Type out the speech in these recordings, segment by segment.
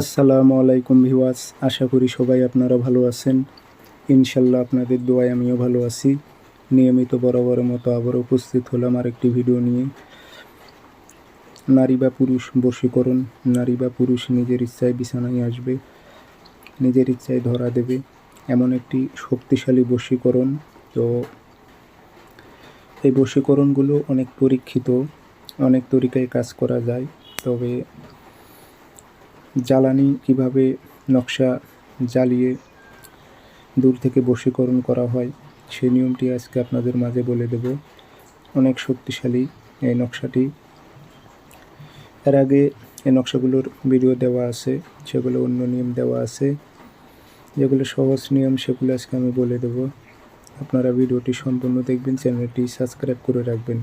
আসসালামু আলাইকুম ভিওয়াস আশা করি সবাই আপনারা ভালো আছেন। ইনশাল্লাহ আপনাদের দোয়ায় আমিও ভালো আছি। নিয়মিত বরাবরের মতো আবার উপস্থিত হলাম আরেকটি ভিডিও নিয়ে। নারী বা পুরুষ বশীকরণ, নারী বা পুরুষ নিজের ইচ্ছায় বিছানায় আসবে, নিজের ইচ্ছায় ধরা দেবে। এমন একটি শক্তিশালী বশীকরণ। তো এই বশীকরণগুলো অনেক পরীক্ষিত, অনেক তরিকায় কাজ করা যায়। তবে জ্বালানি কীভাবে নকশা জ্বালিয়ে দূর থেকে বশীকরণ করা হয় সেই নিয়মটি আজকে আপনাদের মাঝে বলে দেব। অনেক শক্তিশালী এই নকশাটি। এর আগে এই নকশাগুলোর ভিডিও দেওয়া আছে, সেগুলো অন্য নিয়ম দেওয়া আছে। যেগুলো সহজ নিয়ম, সেগুলো আজকে আমি বলে দেব। আপনারা ভিডিওটি সম্পূর্ণ দেখবেন, চ্যানেলটি সাবস্ক্রাইব করে রাখবেন।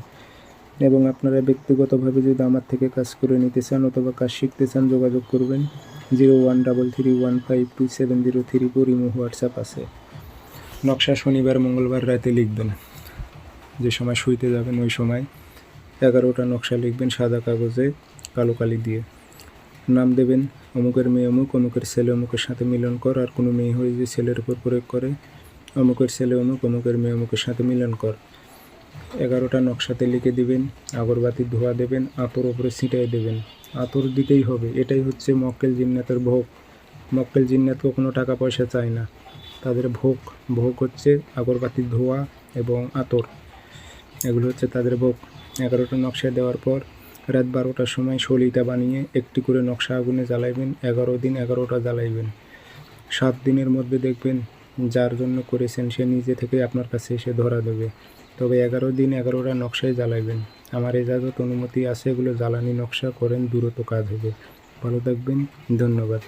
এবং আপনারা ব্যক্তিগতভাবে যদি আমার থেকে কাজ করে নিতে চান অথবা কাজ শিখতে চান, যোগাযোগ করবেন। Zero one double three one five two seven zero three four Imo WhatsApp আছে। নকশা শনিবার, মঙ্গলবার রাতে লিখবেন। যে সময় শুইতে যাবেন, ওই সময় এগারোটা নকশা লিখবেন সাদা কাগজে, কালো কালি দিয়ে। নাম দেবেন অমুকের মেয়ে অমুক, অমুকের ছেলে অমুকের সাথে মিলন কর। আর কোনো মেয়ে হয়ে যে ছেলের উপর প্রয়োগ করে, অমুকের ছেলে অমুক, অমুকের মেয়ে অমুকের সাথে মিলন কর। এগারোটা নকশাতে লিখে দিবেন, আগরবাতি ধোয়া দেবেন, আতর ওপরে ছিটাই দেবেন। আতর দিতেই হবে, এটাই হচ্ছে মক্কেল জিন্নাতের ভোগ। মক্কেল জিন্নাত কোনো টাকা পয়সা চায় না। তাদের ভোগ ভোগ হচ্ছে আগরবাতি ধোয়া এবং আতর। এগুলো হচ্ছে তাদের ভোগ। এগারোটা নকশা দেওয়ার পর রাত বারোটার সময় সলিতা বানিয়ে একটি করে নকশা আগুনে জ্বালাইবেন, এগারো দিন এগারোটা জ্বালাইবেন। সাত দিনের মধ্যে দেখবেন যার জন্য করেছেন সে নিজে থেকে আপনার কাছে এসে ধরা দেবে। তবে এগারো দিন এগারোটা নকশায় জ্বালাইবেন। আমার এজাজত অনুমতি আছে এগুলো জ্বালানি নকশা করেন, দ্রুত কাজ হবে। ভালো থাকবেন, ধন্যবাদ।